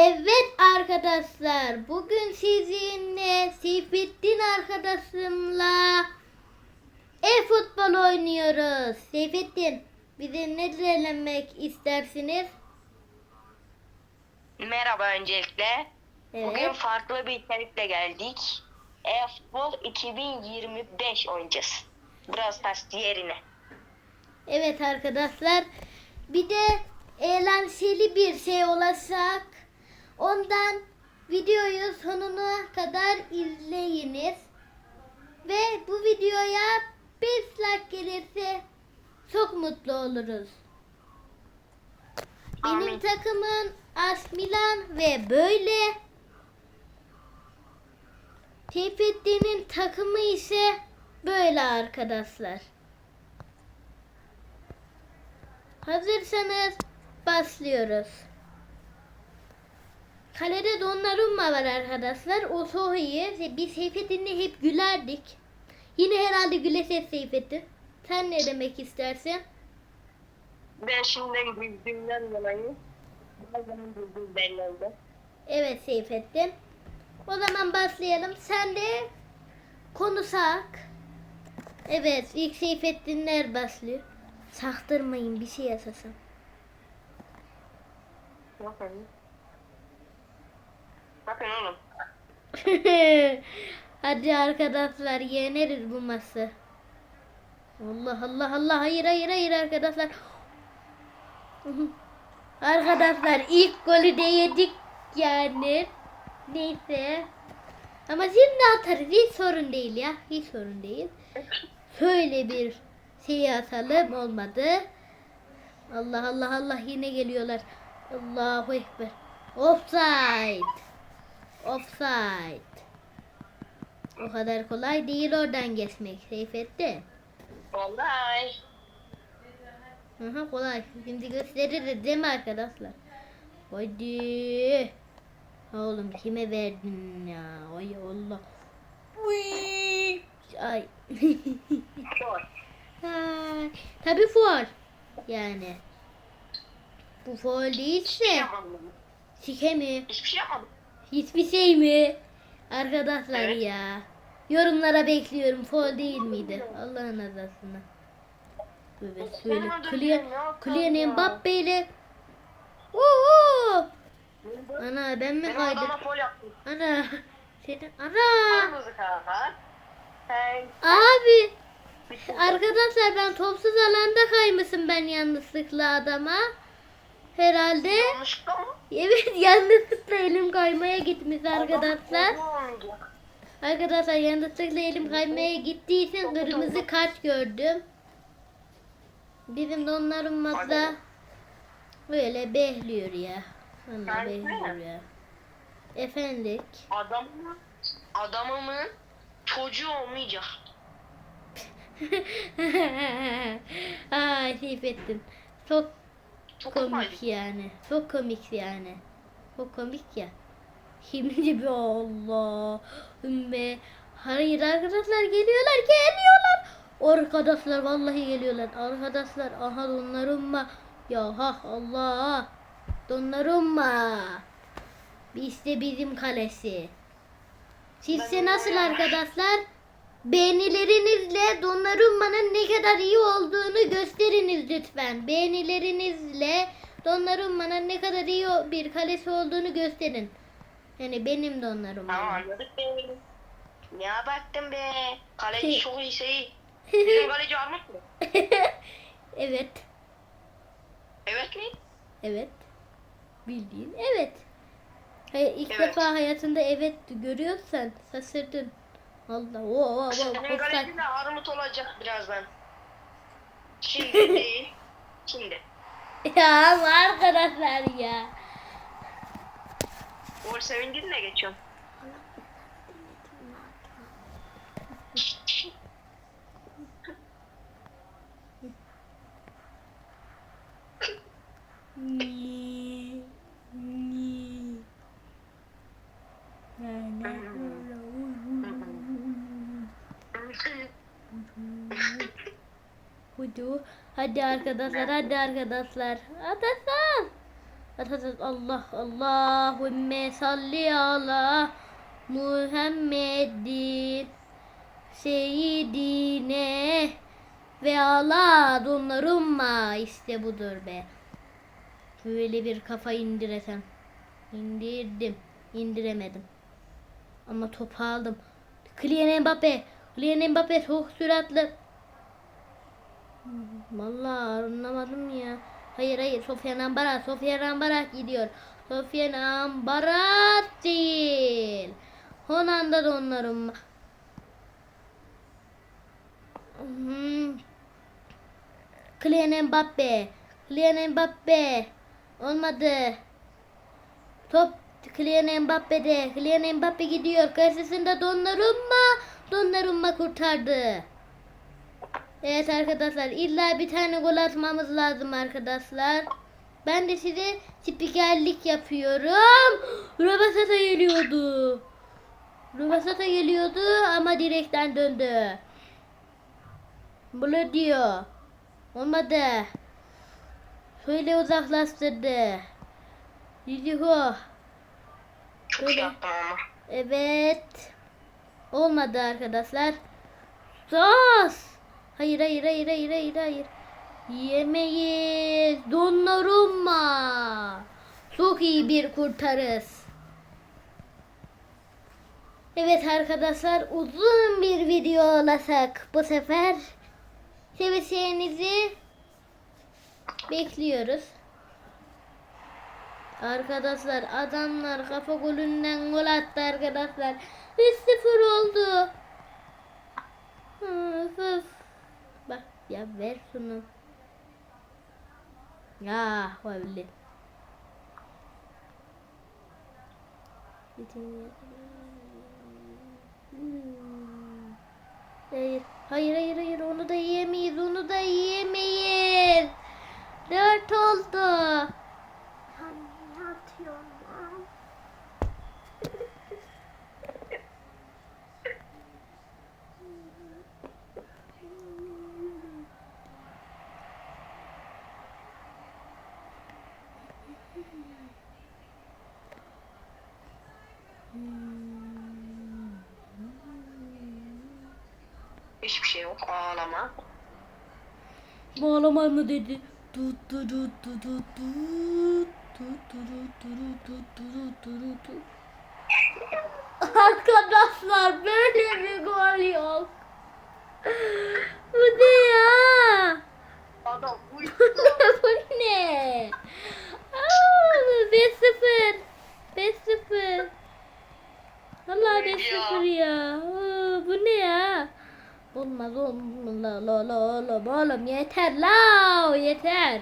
Evet arkadaşlar bugün sizinle Seyfettin arkadaşımla e-futbol oynuyoruz. Seyfettin bize ne söylemek istersiniz? Merhaba öncelikle. Bugün Evet. farklı bir içerikle geldik. E-Futbol 2025 oynayacağız. Brawl Stars yerine. Evet arkadaşlar bir de eğlenceli bir şey olacak. Ondan videoyu sonuna kadar izleyiniz. Ve bu videoya 5 like gelirse çok mutlu oluruz. Benim Amin. takımım AS Milan ve böyle. Seyfettin'in takımı ise böyle arkadaşlar. Hazırsanız başlıyoruz. Kalede Donnarumma var arkadaşlar. O iyi. Biz Seyfettin'le hep gülerdik. Yine herhalde güleses Seyfettin. Sen ne demek istersin? Ben şimdi güldüğümden dolayı bazen güldüğüm belli oldu. Evet Seyfettin. O zaman başlayalım. Sen de konuşak. Evet ilk Seyfettinler başlıyor. Saktırmayın bir şey yasasın. Bakın. Bakın oğlum. Hadi arkadaşlar yeneriz bu maçı. Allah Allah Allah hayır hayır hayır arkadaşlar. arkadaşlar ilk golü de yedik yani. Neyse. Ama şimdi atarız hiç sorun değil ya. Hiç sorun değil. Şöyle bir şey atalım olmadı. Allah Allah Allah yine geliyorlar. Allahu Ekber. Offside. Offside. O kadar kolay değil oradan geçmek Seyfettin. Vallahi. Aha kolay. Şimdi gösteririz değil mi arkadaşlar? Hadi. Oğlum kime verdin ya? Ay Allah. Uy. Ay. Gol. Ay. Tabii faul. Yani. Bu faul Hiçbir şey değilse yapmadım. sike mi? Hiçbir şey yapmadım. Hiçbir şey mi? Arkadaşlar Evet. ya. Yorumlara bekliyorum. Foul değil miydi? Allah'ın azasına. Ne yaptın Kylian ya? Mbappe ile Oo! Ana ben mi kaydım? Ana. Senin ana. Abi. Arkadaşlar ben topsuz alanda kaymışım ben yanlışlıkla adama. Herhalde. yanlışlıkla mı? Evet yanlışlıkla elim kaymaya gitmiş arkadaşlar. Adam- Arkadaşlar yanlışlıkla elim kaymaya gittiyse kırmızı kart gördüm. Bizim donlarımızda böyle behliyor ya. De. behliyor ya. Efendik. Adamın, adamımın çocuğu olmayacak. Ay Seyfettin. Çok Çok komik komik. yani. Çok komik yani. Çok komik ya. Şimdi bir Allah. Ümme. Hayır arkadaşlar geliyorlar geliyorlar. Arkadaşlar vallahi geliyorlar. Arkadaşlar aha donlarımma. Ya ha Allah. Donlarımma. İşte bizim kalesi. Sizce Ben- nasıl arkadaşlar? Beğenilerinizle Donnarumma'nın ne kadar iyi olduğunu gösteriniz lütfen. Beğenilerinizle Donnarumma'nın ne kadar iyi bir kalesi olduğunu gösterin. Yani benim Donnarumma. Tamam anladık be. Ne baktın be? Kaleci Şey- çok iyi şey. Bizim kaleci Armut mu? evet. Evet mi? Evet. Bildiğin evet. Hayır, ilk Evet. defa hayatında evet görüyorsan şaşırdın. Allah. Oo, oo, oo, Senin de Armut olacak birazdan. Şimdi değil. Şimdi. Ya ama arkadaşlar ya. Gol sevindin de geçiyorum. Ni- Hadi arkadaşlar, hadi arkadaşlar. Arkadaşlar. Atatürk Allah Allahümme salli ala Muhammedin Seyyidine ve ala donlarumma işte budur be. Böyle bir kafa indiresem. İndirdim. indiremedim. Ama topu aldım. Kylian Mbappe. Kylian Mbappe çok süratli. Vallahi anlamadım ya. Hayır hayır Sofyan Ambarat. Sofyan Ambarat gidiyor. Sofyan Ambarat değil. Honanda da onların. Hmm. Kylian Mbappe. Kylian Mbappe. Olmadı. Top Kylian Mbappe'de. Kylian Mbappe gidiyor. Karşısında Donnarumma. Donnarumma kurtardı. Evet arkadaşlar illa bir tane gol atmamız lazım arkadaşlar. Ben de size spikerlik yapıyorum. Rubasata geliyordu. Rubasata geliyordu ama direkten döndü. Bunu diyor. Olmadı. Şöyle uzaklaştırdı. Yuhu. Çok iyi yaptım ama. Evet. Olmadı arkadaşlar. Sos. Hayır hayır hayır hayır hayır hayır. Yemeyiz. Donnarumma. Çok iyi bir kurtarız. Evet arkadaşlar uzun bir video olacak bu sefer. Sevişlerinizi bekliyoruz. Arkadaşlar adamlar kafa golünden gol attı arkadaşlar. 3-0 oldu. Öf, öf. Bak ya ver şunu. Ya öyle. Hayır, hayır, hayır, hayır. Onu da yiyemeyiz, onu da yiyemeyiz. Dört oldu. Hiçbir şey yok. Ağlama. Bağlama mı dedi? Tut. Arkadaşlar böyle bir gol yok. Bu ne ya? Adam uyudu. Bu ne? Aa, 5-0. 5-0. Vallahi 5-0 ya. Aa, bu ne ya? Olmaz olmaz. La la la la oğlum yeter la yeter.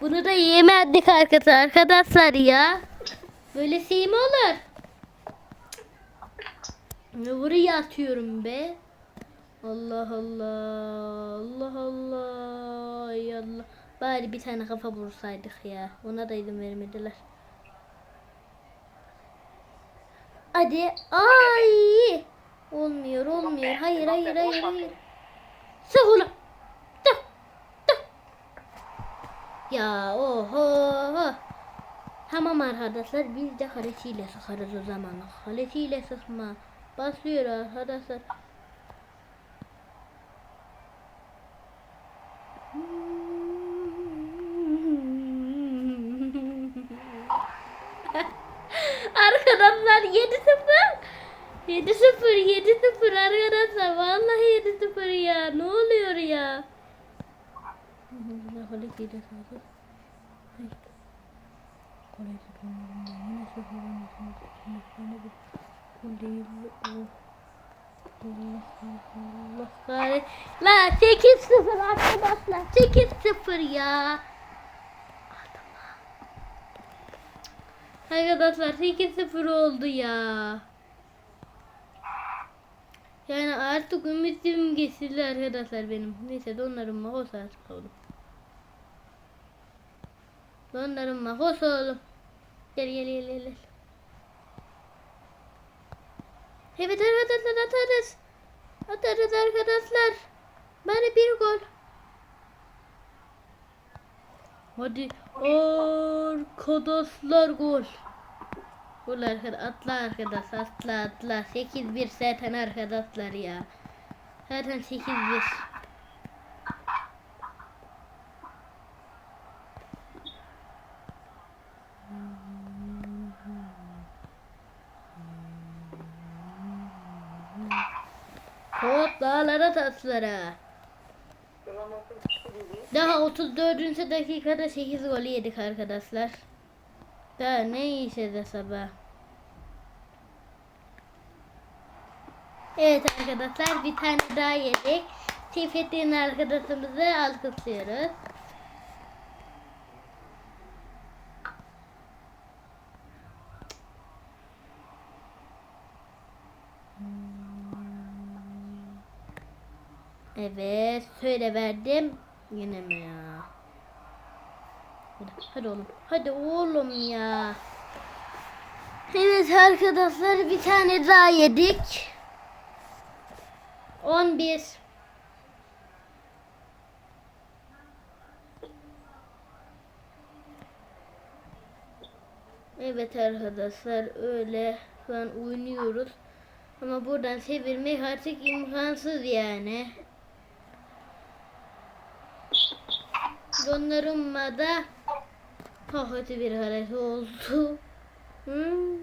Bunu da yemedik arkadaşlar ya. Böyle şey mi olur? Ne buraya atıyorum be? Allah Allah. Allah Allah. Allah. Bari bir tane kafa vursaydık ya. Ona da izin vermediler. Hadi. Ay. Olmuyor olmuyor. Hayır hayır hayır hayır. Sık. Ya oho. Tamam arkadaşlar biz de kaleciyle sıkarız o zaman. Kaleciyle sıkma. Basıyor arkadaşlar. Arkadaşlar 7-0. 7-0 7-0 arkadaşlar. Vallahi 7-0 ya. Ne oluyor ya? Kaleciyle sıkarız. Hayır. Kaleci dönüyorum. Yine olmasın. Yine bir gol değil. Allah Allah Allah kahret. La 8-0 arkadaşlar. 8-0 ya. Arkadaşlar 8-0 oldu ya. Yani artık ümitim kesildi arkadaşlar benim. Neyse donlarım mahos artık oğlum. Donlarım mahos oğlum. Gel gel gel gel. gel. Evet arkadaşlar atarız. Atarız arkadaşlar. Bana bir gol. Hadi Arkadaşlar gol. Gol arkadaşlar. Atla arkadaşlar. Atla atla. 8-1 zaten arkadaşlar ya. Zaten 8-1. Dağlara taşlara. Daha 34. dakikada 8 gol yedik arkadaşlar. Daha ne yiyeceğiz de sabah. Evet arkadaşlar bir tane daha yedik. Seyfettin arkadaşımızı alkışlıyoruz. Evet söyle verdim. Yine mi ya? Hadi, oğlum. Hadi oğlum ya. Evet arkadaşlar bir tane daha yedik. 11 Evet arkadaşlar öyle an oynuyoruz. Ama buradan çevirmek artık imkansız yani. Donnarumma çok kötü bir hareket oldu. Hmm.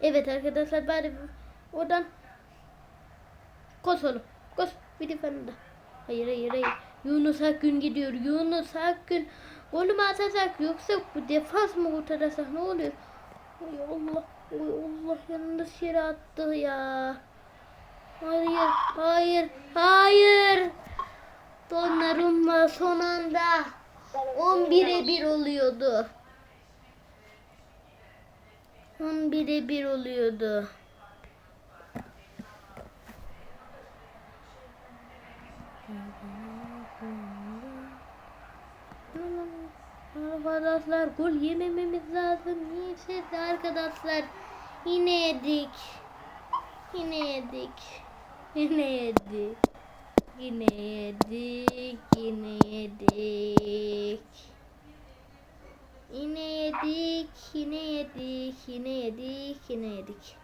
Evet arkadaşlar bari oradan koş oğlum koş bir defa da. Hayır hayır hayır. Yunus Akgün gidiyor. Yunus Akgün. Golü mü atacak yoksa bu defans mı kurtaracak ne oluyor? Ay Allah. Ay Allah yanlış yere attı ya. Hayır, hayır, hayır. Donnarumma son anda 11'e 1 oluyordu. 11'e 1 oluyordu. Arkadaşlar gol yemememiz lazım. Neyse arkadaşlar yine yedik. Yine yedik. Yine yedik. Yine yedik. Yine yedik. Yine yedik. Yine yedik. Yine yedik. Yine yedik.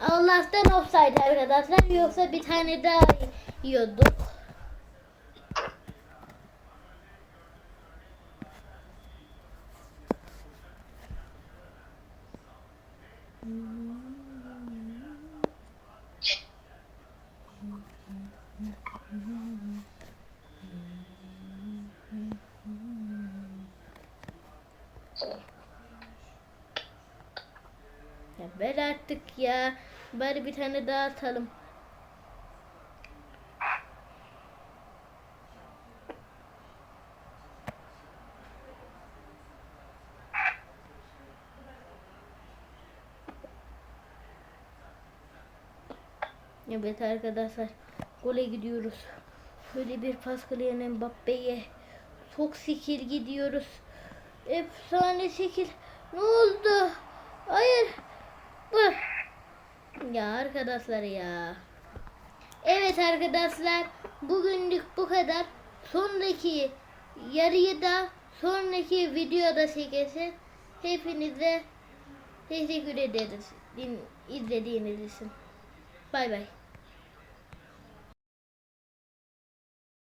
Allah'tan offside arkadaşlar. Yoksa bir tane daha yiyorduk. Ya ver artık ya. Bari bir tane daha atalım. Evet arkadaşlar gole gidiyoruz. Şöyle bir Pascal'e Mbappe'ye çok sikir gidiyoruz. Efsane şekil. Ne oldu? Hayır. Bu. Ya arkadaşlar ya. Evet arkadaşlar. Bugünlük bu kadar. Sonraki yarıyı da sonraki videoda çekeceğiz. Hepinize teşekkür ederiz. Din, izlediğiniz için. Bay bay.